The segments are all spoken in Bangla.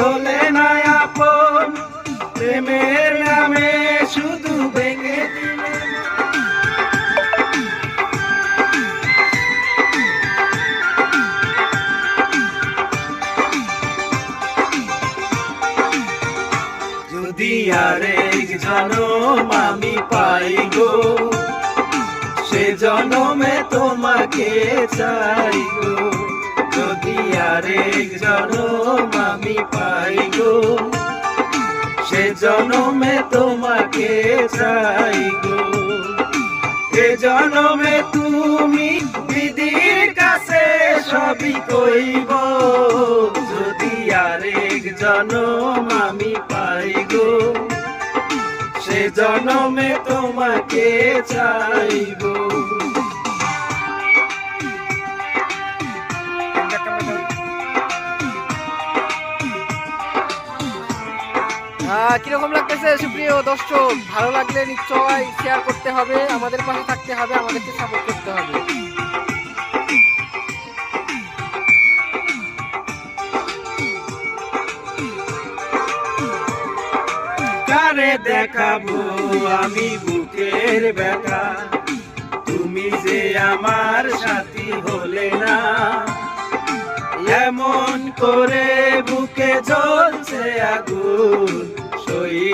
হলে না আপন। প্রেমের নামে শুধু ভেঙে যদি আরেক জনম আমি পাই গো, সে জনমে তোমাকে চাই গো। যদি আরেক জনম আমি পাই গো, সে জনমে তোমাকে চাই গো। এ জনমে তুমি দিদির কাছে সবই কইব, যদি আরেক জনম আমি পাই গো, সে জনমে তোমাকে চাইব কীরকম লাগতেছে? সুপ্রিয় দর্শক, ভালো লাগলে নিশ্চয় শেয়ার করতে হবে, আমাদের পাশে থাকতে হবে, আমাদেরকে সাপোর্ট করতে হবে। কারে দেখাবো আমি বুকের ব্যথা? তুমি যে আমার সাথী হলে না? এমন করে বুকে জ্বলছে আগুন।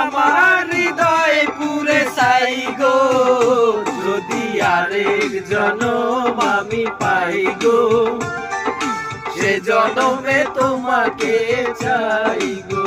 আমার হৃদয় পুরে সাই গো। যদি আরেক জনম আমি পাই গো, সে জনমে তোমাকে চাই গো।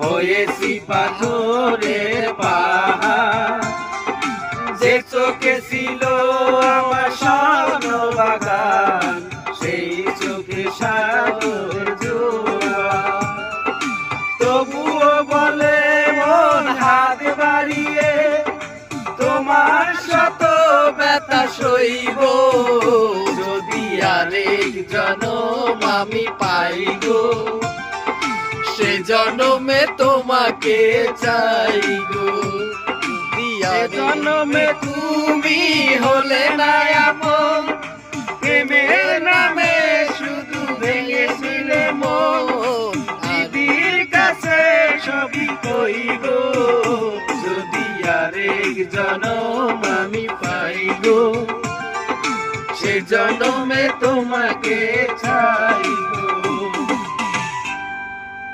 হয়েছি পাথরের পাহাড় যে চোখে ছিল আমার স্বপ্ন বাগান সেই চোখে সাগর। তবুও বলে মন হাত বাড়িয়ে, তোমার শত ব্যথা সইব যদি আরেক জনম আমি পাই গো সে জনমে তোমাকে চাই গো। সে জনমে তুমি হলে না আপন। প্রেমের নামে শুধু ভেঙেছিলে মন। দিদির কাছে সবই কইব যদি আরেক জনম আমি পাই গো সে জনমে তোমাকে ছাড়